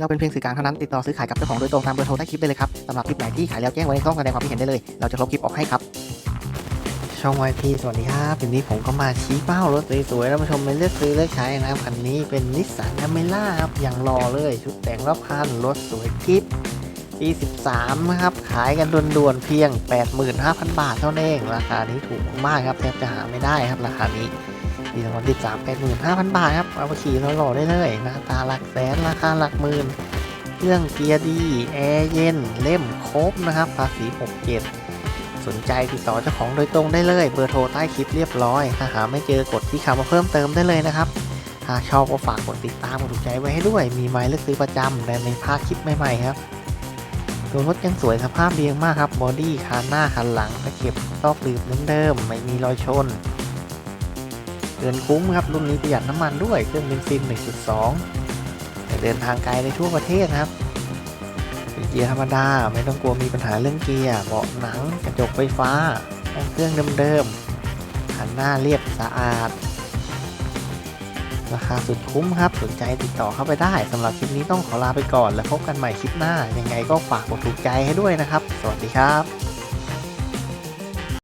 เราเป็นเพียงสื่อกลางเท่านั้นติดต่อซื้อขายกับเจ้าของโดยตรงตามเบอร์โทรใต้คลิปได้เลยครับสำหรับคลิปไหนที่ขายแล้วแจ้งไว้ในช่องแสดงความคิดเห็นได้เลย เราจะลบคลิปออกให้ครับ ช่องวายพีสวัสดีครับวันนี้ผมก็มาชี้เป้ารถสวยๆแล้วมาชมไปเลือกซื้อเลือกใช้นะครับคันนี้เป็นนิสสันอเมล่าครับอย่างรอเลยชุดแต่งรอบคันรถสวยกิ๊บปี13นะครับขายกันด่วนๆเพียง 85,000 บาทเท่านั้นเองราคานี้ถูกมากๆครับแทบจะหาไม่ได้ครับราคานี้ ปี2013 85,000 บาทครับ เอาไปขี่หล่อๆได้เลยหน้าตาหลักแสน ราคาหลักหมื่น เครื่องเกียร์ดี แอร์เย็น เล่มครบนะครับ ภาษี 67 สนใจติดต่อเจ้าของโดยตรงได้เลย เบอร์โทรใต้คลิปเรียบร้อย ถ้าหาไม่เจอกดที่คำว่าเพิ่มเติมได้เลยนะครับ หากชอบก็ฝากกดติดตามกดถูกใจไว้ให้ด้วย มีไม้เลือกซื้อประจำและไม่พลาดคลิปใหม่ๆครับตัวรถยังสวยสภาพดีมากครับ บอดี้คันหน้าคันหลังตะเข็บซอกหลืบเหมือนเดิมไม่มีรอยชน เดินคุ้มครับรุ่นนี้ประหยัดน้ำมันด้วยเครื่องเบนซิน 1.2 เดินทางไกลในทั่วประเทศนะครับเป็นเกียร์ธรรมดาไม่ต้องกลัวมีปัญหาเรื่องเกียร์เบาะหนังกระจกไฟฟ้าเครื่องเดิมๆคันหน้าเรียบสะอาด ราคาสุดคุ้มครับสนใจติดต่อเข้าไปได้สำหรับคลิปนี้ต้องขอลาไปก่อน แล้วพบกันใหม่คลิปหน้า ยังไงก็ฝากกดถูกใจให้ด้วยนะครับ สวัสดีครับ